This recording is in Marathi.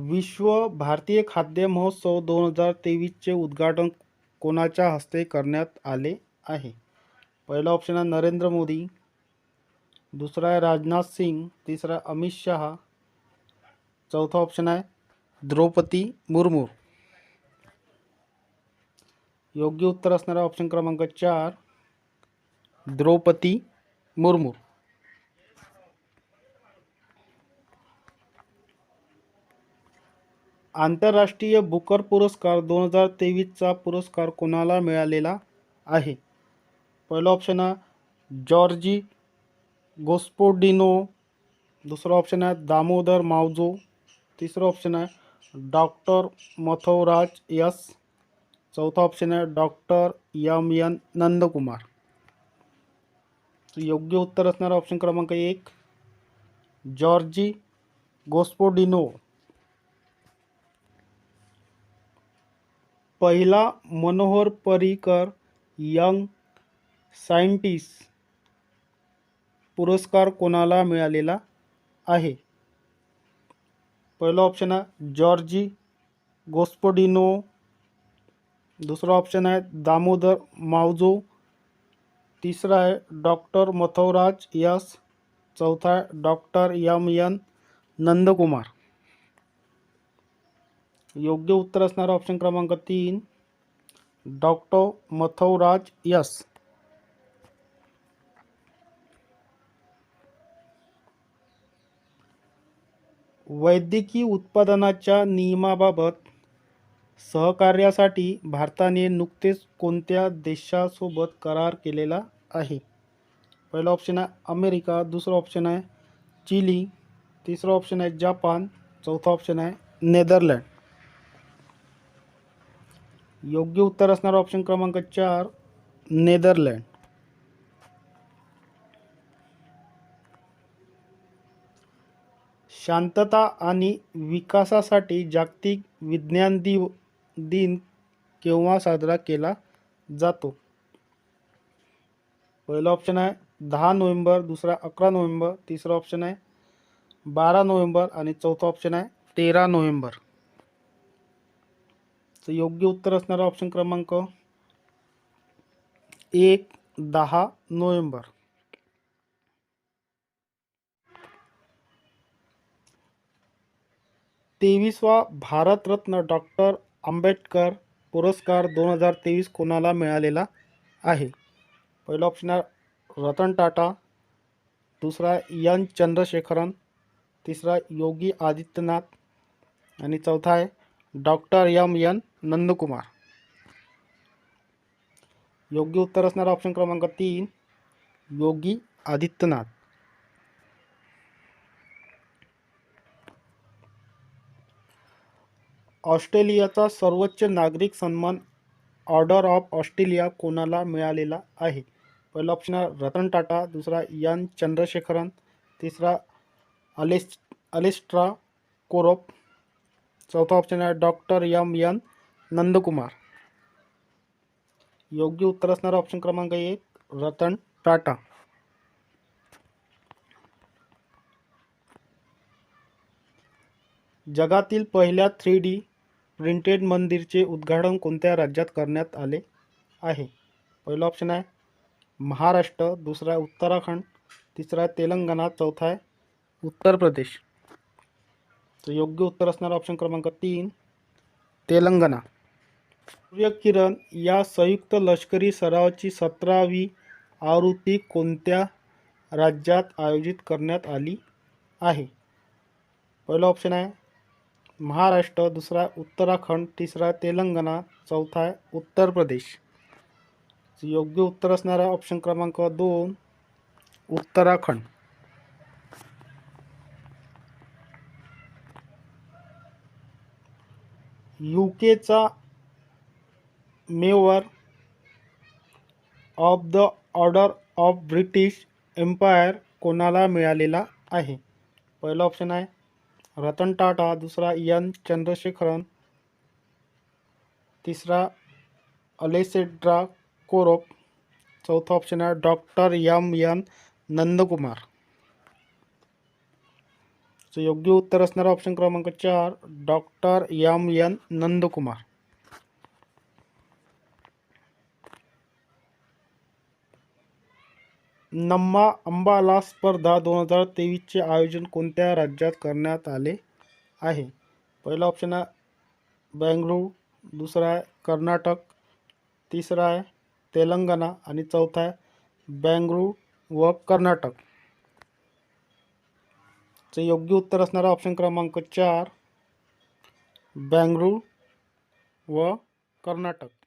विश्व भारतीय खाद्य महोत्सव दोन हजार तेवीसचे उद्घाटन कोणाच्या हस्ते करण्यात आले आहे? पहिला ऑप्शन आहे नरेंद्र मोदी. दुसरा आहे राजनाथ सिंग. तिसरा अमित शहा. चौथा ऑप्शन आहे द्रौपदी मुर्मू. योग्य उत्तर असणारा ऑप्शन क्रमांक चार द्रौपदी मुर्मू. आंतरराष्ट्रीय बुकर पुरस्कार दोन हजार तेवीसचा पुरस्कार कोणाला मिळालेला आहे? पहिला ऑप्शन आहे जॉर्जी गोस्पोडिनो. दुसरा ऑप्शन आहे दामोदर मावजो. तिसरं ऑप्शन आहे डॉक्टर मथवराज यस चौथा ऑप्शन आहे डॉक्टर यम एन नंदकुमार. योग्य उत्तर असणारा ऑप्शन क्रमांक एक जॉर्जी गोस्पोडिनो. पहिला मनोहर पर्रिकर यंग सायंटिस्ट. पुरस्कार कोणाला मिळालेला ऑप्शन आहे जॉर्जी गोस्पोडिनो. दुसरा ऑप्शन है दामोदर मावजो. तीसरा है डॉक्टर मथवराज यस चौथा है डॉक्टर यम एन नंदकुमार. योग्य उत्तर असणारा ऑप्शन क्रमांक तीन डॉक्टर मथवराज यस. वैद्यकीय उत्पादनाच्या नियमाबाबत सहकार्यासाठी भारताने नुकतेच कोणत्या देशासोबत करार केलेला आहे? पहिला ऑप्शन आहे अमेरिका दुसरा ऑप्शन आहे चिली तिसरा ऑप्शन आहे जपान चौथा ऑप्शन आहे नेदरलँड. योग्य उत्तर असणार ऑप्शन क्रमांक चार नेदरलँड शांतता आणि विकासासाठी जागतिक विज्ञान दिव दिन केव्हा साजरा केला जातो? पहिला ऑप्शन आहे दहा नोव्हेंबर दुसरा अकरा नोव्हेंबर तिसरा ऑप्शन आहे बारा नोव्हेंबर आणि चौथा ऑप्शन आहे तेरा नोव्हेंबर. तर योग्य उत्तर असणारा ऑप्शन क्रमांक एक दहा नोव्हेंबर. तेवीसवा भारतरत्न डॉक्टर आंबेडकर पुरस्कार दोन हजार तेवीस कोणाला मिळालेला आहे? पहिला ऑप्शन आहे रतन टाटा दुसरा यन चंद्रशेखरन तिसरा योगी आदित्यनाथ आणि चौथा आहे डॉक्टर यम एन नंदकुमार. योग्य उत्तर असणारा ऑप्शन क्रमांक तीन योगी आदित्यनाथ. ऑस्ट्रेलियाचा सर्वोच्च नागरिक सन्मान ऑर्डर ऑफ ऑस्ट्रेलिया कोणाला मिळालेला आहे? पहिला ऑप्शन आहे रतन टाटा दुसरा यन चंद्रशेखरन तिसरा अलेस अलेस्ट्रा कोरोप चौथा ऑप्शन आहे डॉक्टर यम एन नंदकुमार. योग्य उत्तर असणारा ऑप्शन क्रमांक एक रतन टाटा. जगातील पहिल्या थ्री डी प्रिंटेड मंदिरचे उद्घाटन कोणत्या राज्यात करण्यात आले आहे? पहिलं ऑप्शन आहे महाराष्ट्र दुसरा आहे उत्तराखंड तिसरा आहे तेलंगणा चौथा आहे उत्तर प्रदेश. तर योग्य उत्तर असणारा ऑप्शन क्रमांक तीन तेलंगणा. सूर्यकिरण या संयुक्त लष्करी सरावाची सतरावी आवृत्ती कोणत्या राज्यात आयोजित करण्यात आली आहे? पहिला ऑप्शन आहे महाराष्ट्र दुसरा उत्तराखंड तिसरा तेलंगणा चौथा आहे उत्तर प्रदेश. योग्य उत्तर असणारा ऑप्शन क्रमांक दोन Uttarakhand. U केचा member of the order of British Empire कोणाला मिळालेला आहे? पहिला ऑप्शन आहे रतन टाटा दुसरा एन चंद्रशेखरन तिसरा अलेसेड्रा कोरोप चौथा ऑप्शन आहे doctor M N Nandakumar. So योग्य उत्तर असणारा ऑप्शन क्रमांक चार डॉक्टर एम एन नंदकुमार. नम्मा अंबाला स्पर्धा दोन हजार तेवीसचे आयोजन कोणत्या राज्यात करण्यात आले आहे? पहिला ऑप्शन आहे बेंगळूर दुसरा आहे कर्नाटक तिसरा आहे तेलंगणा आणि चौथा आहे बेंगळुरू व कर्नाटक. चं योग्य उत्तर असणारा ऑप्शन क्रमांक चार बेंगळुरू व कर्नाटक.